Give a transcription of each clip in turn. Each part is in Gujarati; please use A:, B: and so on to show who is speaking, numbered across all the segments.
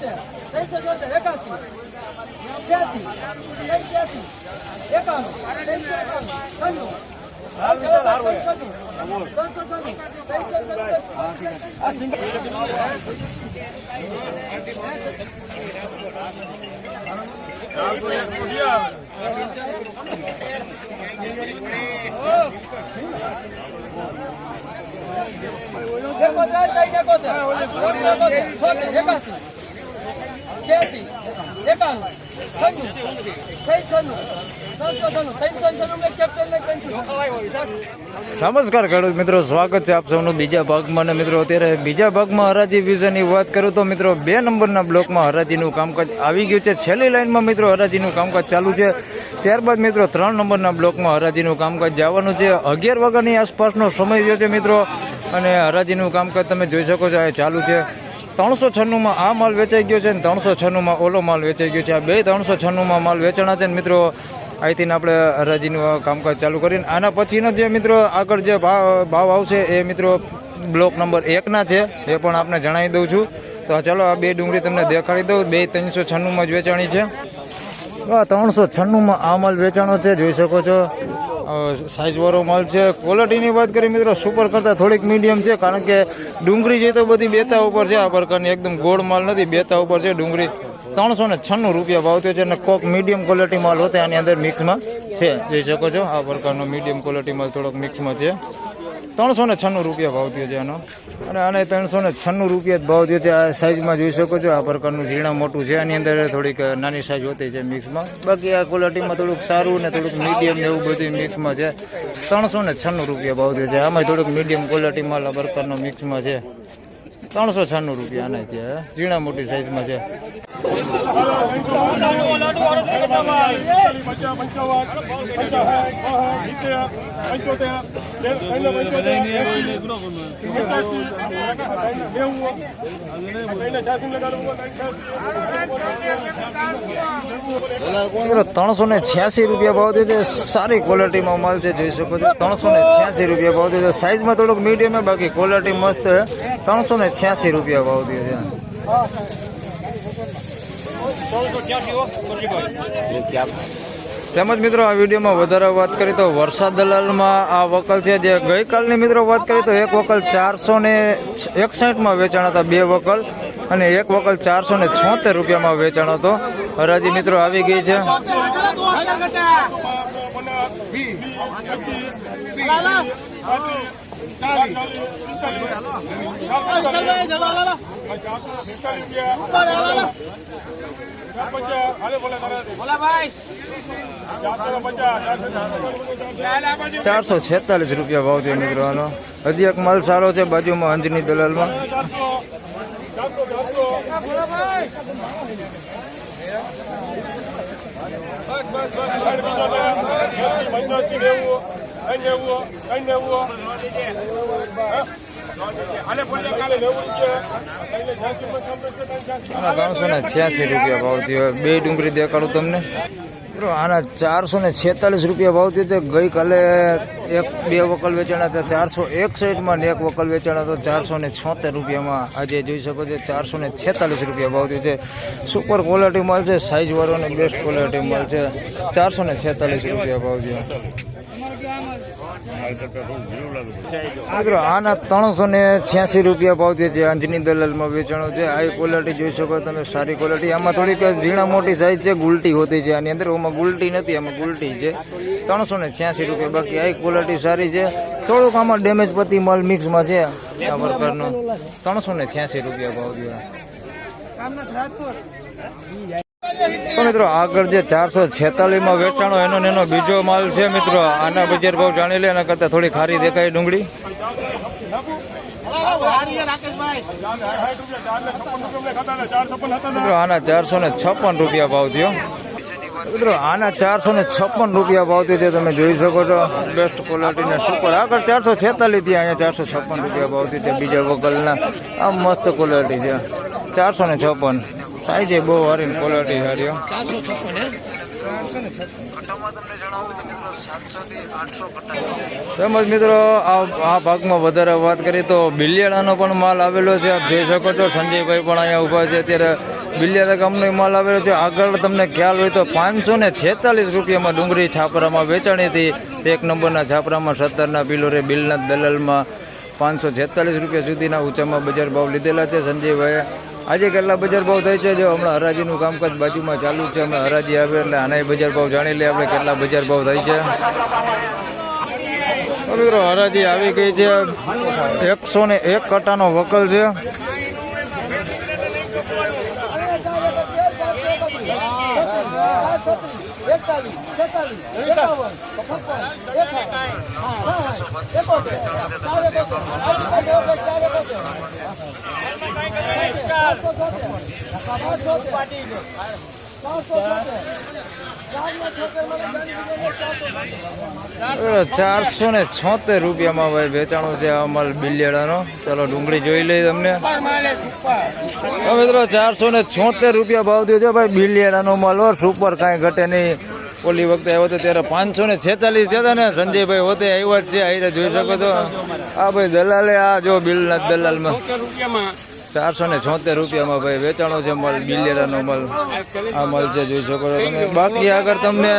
A: છોતેર ત્રણસો છોતેર એકાસી છ્યાસી ત્યાસી એકાણું ત્રણસો એકાણું છન્નું ત્રણસો છન્નું ત્રણસો છન્નું એકોતેર ત્રણ ત્રણ એકોતેર છોતેર એકાસી. છ્યાસી
B: નમસ્કાર ખેડૂત મિત્રો, સ્વાગત છે આપ સૌનું બીજા ભાગમાં. અને મિત્રો, અત્યારે બીજા ભાગમાં હરાજી વિશેની વાત કરું તો મિત્રો, બે નંબરના બ્લોકમાં હરાજીનું કામકાજ આવી ગયું છે. છેલ્લી લાઇનમાં મિત્રો, હરાજીનું કામકાજ ચાલુ છે. ત્યારબાદ મિત્રો, ત્રણ નંબરના બ્લોકમાં હરાજીનું કામકાજ જવાનું છે. અગિયાર વાગ્યાની આસપાસનો સમય રહ્યો છે મિત્રો. અને હરાજીનું કામકાજ તમે જોઈ શકો છો ચાલુ છે. ત્રણસો છન્નુંમાં આ માલ વેચાઈ ગયો છે અને ત્રણસો છન્નુંમાં ઓલો માલ વેચાઈ ગયો છે. આ બે ત્રણસો છન્નુંમાં માલ વેચાણા છે મિત્રો, અહીંથી આપણે હરાજીનું કામકાજ ચાલુ કરીને આના પછીનો જે મિત્રો આગળ જે ભાવ ભાવ આવશે એ મિત્રો બ્લોક નંબર એકના છે, એ પણ આપને જણાવી દઉં છું. તો ચાલો આ બે ડુંગળી તમને દેખાડી દઉં. બે ત્રણસો છન્નુંમાં જ વેચાણી છે. ત્રણસો છન્નુંમાં આ માલ વેચાણો છે, જોઈ શકો છો. સાઇઝવાળો માલ છે. ક્વોલિટીની વાત કરીએ મિત્રો સુપર કરતાં થોડીક મીડિયમ છે, કારણ કે ડુંગળી છે તો બધી બેતા ઉપર છે, આ પ્રકારની એકદમ ગોળ માલ નથી, બેતા ઉપર છે ડુંગળી. ત્રણસો ને છન્નું રૂપિયા ભાવ થયો છે અને કોક મીડિયમ ક્વોલિટી માલ હોતે આની અંદર મિક્સમાં છે. જોઈ શકો છો, આ પ્રકારનો મીડિયમ ક્વોલિટી માલ થોડોક મિક્સમાં છે. ત્રણસો ને છન્નું રૂપિયા ભાવ થયો છે એનો અને આને ત્રણસો ને છન્નું રૂપિયા ભાવ થયો છે. આ સાઇઝમાં જોઈ શકો છો. આ પ્રકારનું ઝીણા મોટું છે. આની અંદર થોડીક નાની સાઇઝ હોતી છે મિક્સમાં બાકી આ ક્વોલિટીમાં થોડુંક સારું ને થોડુંક મીડિયમ ને એવું બધું મિક્સમાં છે. ત્રણસો ને છન્નું રૂપિયા ભાવ થયો છે. આમાં થોડુંક મીડિયમ ક્વોલિટીમાં આ પ્રકારનો મિક્સમાં છે. ત્રણસો છન્નું રૂપિયા આના ત્યાં ઝીણા મોટી સાઈઝમાં છે. ત્રણસો ને છ્યાસી રૂપિયા ભાવ છે. સારી ક્વોલિટીમાં માલ છે, જોઈ શકો છો. ત્રણસો ને છ્યાસી રૂપિયા ભાવ છે. સાઈઝમાં થોડુંક મીડિયમ બાકી ક્વોલિટી મસ્ત ત્રણસો ને છ્યાસી રૂપિયા ભાવ થયો છે. તેમજ મિત્રો, આ વિડીયોમાં વધારે વાત કરીએ તો વરસાદ દલાલમાં આ વકલ છે જે ગઈકાલની મિત્રો વાત કરીએ તો એક વકલ ચારસો ને એકસાઠમાં વેચાણ હતા, બે વકલ અને એક વકલ ચારસો ને છોતેર રૂપિયામાં વેચાણ હતો. હરાજી મિત્રો આવી ગઈ છે. ચારસો છેતાલીસ રૂપિયા ભાવ છે આનો. હજી એક માલ સારો છે બાજુમાં અંજની દલાલમાં. ત્રણસો ને છ્યાસી રૂપિયા ભાવ થયો બે ડુંગળી દેખાડું તમને. આના ચારસો ને છેતાલીસ રૂપિયા ભાવ થયો ગઈકાલે એક, બે વકલ વેચાણા હતા, ચારસો એક સાઈડમાં ને એક વકલ વેચાણા હતો, ચારસો ને છોતેર રૂપિયામાં. આજે જોઈ શકો છો, ચારસો ને છેતાલીસ રૂપિયા ભાવ થયું છે. સુપર ક્વોલિટી માલ છે સાઇઝવાળો અને બેસ્ટ ક્વોલિટી માલ છે. ચારસો ને છેતાલીસ રૂપિયા ભાવ મિત્રો આના ત્રણસો ને છ્યાસી રૂપિયા ભાવ થયો છે, અંજની દલાલમાં વેચાણો છે. આ ક્વોલિટી જોઈ શકો તમે, સારી ક્વોલિટી આમાં થોડીક ઝીણા મોટી સાઈઝ છે, ગુલટી હોતી છે. આની અંદર ઓમાં ગુલટી નથી, આમાં ગુલટી છે. ત્રણસો ને છ્યાસી રૂપિયા, બાકી આ ક્વોલિટી સારી છે. થોડુંક આમાં ડેમેજ પતિ માલ મિક્સમાં છે. આ પ્રકારનો ત્રણસો ને છ્યાસી રૂપિયા ભાવ થયો મિત્રો, આગળ જે ચારસો છેતાલીસમાં વેચાણો, એનો એનો બીજો માલ છે મિત્રો. આના બજાર ભાવ જાણી લે, એના કરતા થોડી ખારી દેખાય ડુંગળી. મિત્રો, આના ચારસો ને છપ્પન રૂપિયા ભાવ થયો. મિત્રો આના ચારસો ને છપ્પન રૂપિયા ભાવતી છે તમે જોઈ શકો છો. બેસ્ટ ક્વોલિટી ને સુપર આગળ ચારસો છેતાલીસથી અહીંયા ચારસો છપ્પન રૂપિયા ભાવતી છે બીજા વગલના આ મસ્ત ક્વોલિટી છે. ચારસો ને છપ્પન. સાઈઝ બહુ સારી ક્વોલિટી સારી તેમજ મિત્રો આ આ ભાગમાં વધારે વાત કરીએ તો બિલિયાળાનો પણ માલ આવેલો છે. આપ જોઈ શકો છો. સંજયભાઈ પણ અહીંયા ઊભા છે. અત્યારે બિલિયારા ગામનો માલ આવેલો છે. આગળ તમને ખ્યાલ હોય તો પાંચસો ને છેતાલીસ રૂપિયામાં ડુંગળી છાપરામાં વેચાણી હતી. એક નંબરના છાપરામાં સત્તરના પિલોરે બિલના દલાલમાં પાંચસો છેતાલીસ રૂપિયા સુધીના ઊંચામાં બજાર ભાવ લીધેલા છે. સંજયભાઈએ આજે કેટલા બજાર ભાવ થાય છે? જો હમણાં હરાજીનું કામકાજ બાજુમાં ચાલુ છે. હમણાં હરાજી આવે એટલે આના બજાર ભાવ જાણી લે આપણે કેટલા બજાર ભાવ થાય છે. મિત્રો, હરાજી આવી ગઈ છે. એકસો ને એક કટાનો વકલ છે.
A: એકોતેર ચારસો ને છોતેર
B: રૂપિયામાં ભાઈ વેચાણું છે આ માલ બિલિયાડાનો ચલો, ડુંગળી જોઈ લઈ તમને. મિત્રો, ચારસો ને છોતેર રૂપિયા ભાવ થયો છે ભાઈ બિલિયાડાનો માલ. સુપર કાંઈ ઘટે નહીં. ઓલી વખતે આવ્યો હતો ત્યારે પાંચસો ને છેતાલીસ થયા હતા ને. સંજયભાઈ હોતે આવ્યા જ છે આઈને જોઈ શકો છો. આ ભાઈ દલાલે આ જો બિલના દલાલમાં. ચારસો ને છોતેર રૂપિયામાં ભાઈ વેચાણો છે માલ બિલિયરાનો મલ. આ મલ છે જોઈ શકો છો તમે. બાકી આગળ તમને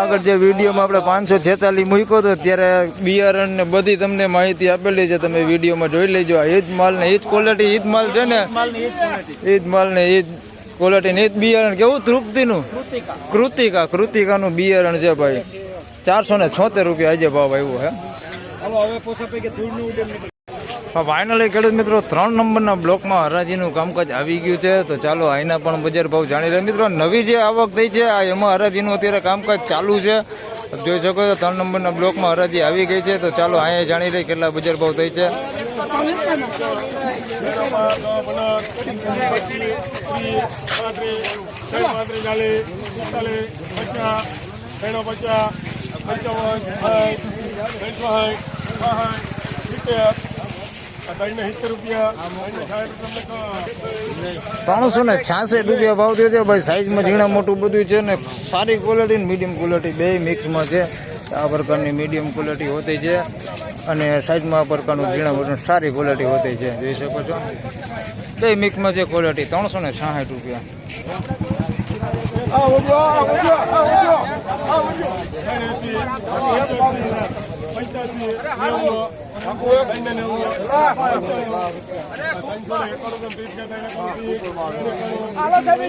B: આગળ જે વિડીયોમાં આપણે પાંચસો છેતાલીસ મૂક્યો હતો ત્યારે બિયારણ ને બધી તમને માહિતી આપેલી છે. તમે વિડીયોમાં જોઈ લેજો. આ એ જ માલ ને એ જ ક્વોલિટી એ જ માલ છે ને. એ જ માલ ને એ જ ક્વોલિટી નહીં બિયારણ કેવું? તૃપ્તિનું? કૃતિકા. કૃતિકાનું બિયારણ છે ભાઈ. ચારસો ને છોતેર રૂપિયા આજે ભાવ આવ્યો હે ફાઇનલી ખેડૂત મિત્રો ત્રણ નંબરના બ્લોકમાં હરાજીનું કામકાજ આવી ગયું છે. તો ચાલો આઈના પણ બજાર ભાવ જાણી લે. મિત્રો નવી જે આવક થઈ છે આ એમાં હરાજીનું અત્યારે કામકાજ ચાલુ છે. જોઈ શકો છો ત્રણ નંબરના બ્લોકમાં હરાજી આવી ગઈ છે. તો ચાલો અહીંયા જાણી લઈએ કેટલા બજાર ભાવ થઈ છે. ત્રણસો ને? છાસઠ રૂપિયા ભાવ થયો છે. ભાઈ સાઈઝમાં ઝીણા મોટું બધું છે ને સારી ક્વોલિટી ને મીડિયમ ક્વોલિટી બે મિક્સમાં છે. આ પ્રકારની મીડિયમ ક્વોલિટી હોતી છે અને સાઈઝમાં આ પ્રકારનું ઝીણા મોટું સારી ક્વોલિટી હોતી છે. જોઈ શકો છો? બે મિક્સમાં જે ક્વોલિટી ત્રણસો ને સાહીઠ રૂપિયા.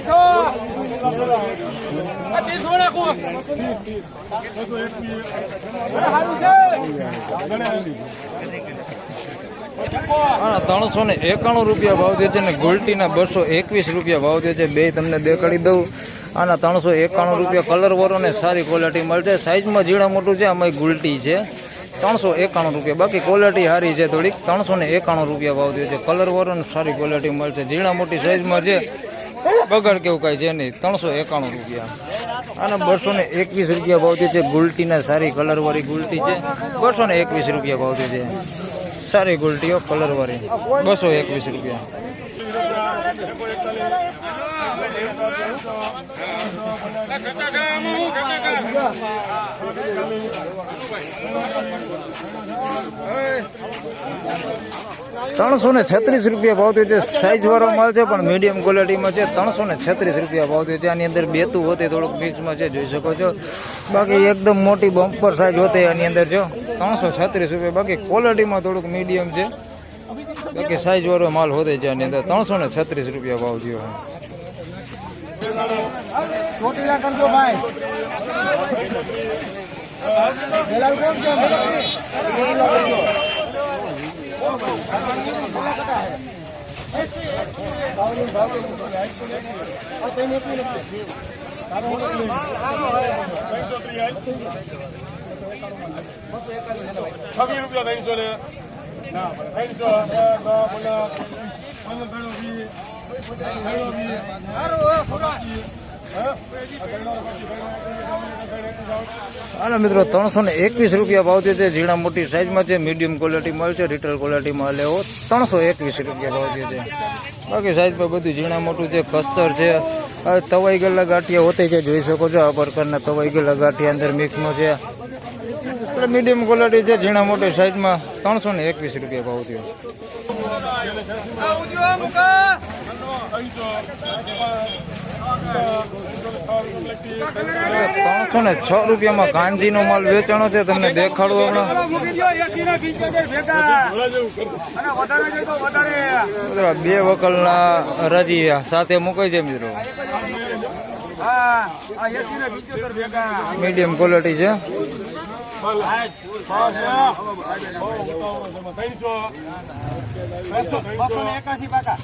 A: છો આ ત્રીસ નાખો સારું છે
B: આના ત્રણસો ને એકાણું રૂપિયા ભાવ દે છે ને ગોલ્ટીના બસો એકવીસ રૂપિયા ભાવ દે છે. બે તમને દેખાડી દઉં. આના ત્રણસો એકાણું રૂપિયા કલર વરો ને સારી ક્વોલિટી મળશે સાઈઝમાં જીણા મોટું છે આમાં ગુલટી છે. ત્રણસો એકાણું રૂપિયા. બાકી ક્વોલિટી સારી છે થોડીક. ત્રણસો ને એકાણું રૂપિયા ભાવ દે છે. કલર વરો ને સારી ક્વોલિટી મળશે ઝીણા મોટી સાઈઝમાં છે. બગડ કેવું કાંઈ છે નહીં. ત્રણસો એકાણું રૂપિયા. આના બસો ને એકવીસ રૂપિયા ભાવ દે છે. ગુલટીના સારી કલરવાળી ગુલટી છે. બસો ને એકવીસ રૂપિયા ભાવ દે છે. સારી ગુલટીઓ કલરવાળી બસો એકવીસ રૂપિયા. ત્રણસો ને છત્રીસ રૂપિયા ભાવ થયો છે. સાઈઝ વાળો માલ છે, પણ મીડિયમ ક્વોલિટીમાં છે. ત્રણસો ને છત્રીસ રૂપિયા ભાવ થયો છે. આની અંદર બેતું હોતી, થોડુંક મિક્સમાં છે, જોઈ શકો છો. બાકી એકદમ મોટી બમ્પર સાઈઝ હોતી આની અંદર, જો. ત્રણસો છત્રીસ રૂપિયા. બાકી ક્વોલિટીમાં થોડુંક મીડિયમ છે. બાકી સાઈઝ વાળો માલ હોતે છે આની અંદર ત્રણસો ને છત્રીસ રૂપિયા ભાવ થયો
C: છવ્વીસ રૂપિયા ત્રણસો
B: હાલો મિત્રો, ત્રણસો ને એકવીસ રૂપિયા ભાવ છે ઝીણા મોટી સાઈઝમાં છે મીડિયમ ક્વોલિટી મળશે રિટેલ ક્વોલિટીમાં લેવો ત્રણસો એકવીસ રૂપિયા ભાવ છે બાકી સાઈઝમાં બધું ઝીણા મોટું છે કસ્તર છે. તવાઈ ગયેલા ગાંઠિયા હોતે છે જોઈ શકો છો, આ પ્રકારના તવાઈ ગયેલા ગાંઠિયા અંદર મિક્સનો છે. આપણે મીડિયમ ક્વોલિટી છે ઝીણા મોટી સાઈઝમાં ત્રણસો ને એકવીસ રૂપિયા ભાવ થયો ત્રણસો ને છ રૂપિયામાં કાંજીનો માલ વેચાણો છે તમને દેખાડો હમણાં બે વકલના હરાજી સાથે મુકાય છે મિત્રો મીડિયમ ક્વોલિટી છે
C: પાકા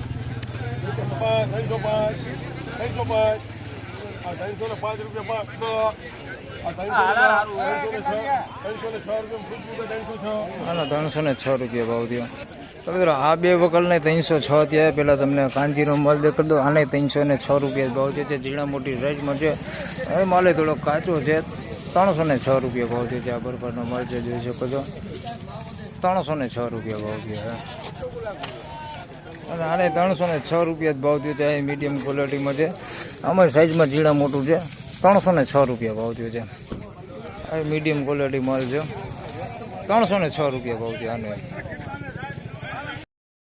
C: ત્રણસો ને છ રૂપિયા
B: ભાવ થયો. તો મિત્રો, આ બે વકલને ત્રણસો છ થયા. પહેલા તમને કાંજીનો માલ દેખાડ દો આને ત્રણસો ને છ રૂપિયા ભાવ છે. ઝીણા મોટી સાઈઝમાં છે. એ માલે થોડો કાચો છે. ત્રણસો ને છ રૂપિયા ભાવ છે આ બરફાનો માલ જોઈ શકો છો. ત્રણસો ને છ રૂપિયા ભાવ હા. અને આને ત્રણસો ને છ રૂપિયા જ ભાવ થયો છે આ મીડિયમ ક્વોલિટીમાં છે. અમારી સાઈઝમાં ઝીણા મોટું છે. ત્રણસો ને છ રૂપિયા ભાવ થયો છે. આ મીડિયમ ક્વોલિટી માલ છે. ત્રણસો ને છ રૂપિયા ભાવ છે આને.